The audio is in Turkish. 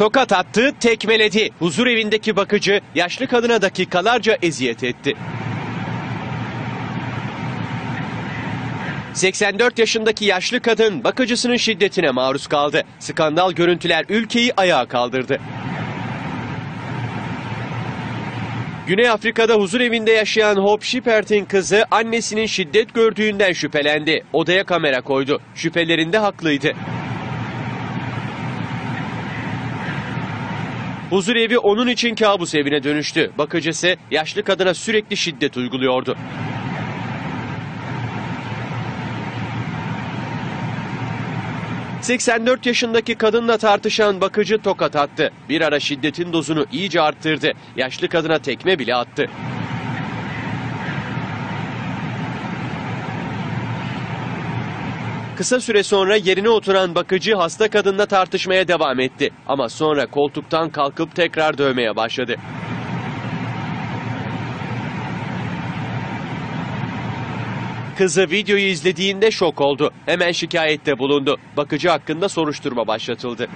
Tokat attı, tekmeledi. Huzur evindeki bakıcı yaşlı kadına dakikalarca eziyet etti. 84 yaşındaki yaşlı kadın bakıcısının şiddetine maruz kaldı. Skandal görüntüler ülkeyi ayağa kaldırdı. Güney Afrika'da huzur evinde yaşayan Hope Shepard'in kızı annesinin şiddet gördüğünden şüphelendi. Odaya kamera koydu. Şüphelerinde haklıydı. Huzur evi onun için kabus evine dönüştü. Bakıcısı yaşlı kadına sürekli şiddet uyguluyordu. ...84 yaşındaki kadınla tartışan bakıcı tokat attı. Bir ara şiddetin dozunu iyice arttırdı. Yaşlı kadına tekme bile attı. Kısa süre sonra yerine oturan bakıcı hasta kadınla tartışmaya devam etti. Ama sonra koltuktan kalkıp tekrar dövmeye başladı. Kızı videoyu izlediğinde şok oldu. Hemen şikayette bulundu. Bakıcı hakkında soruşturma başlatıldı.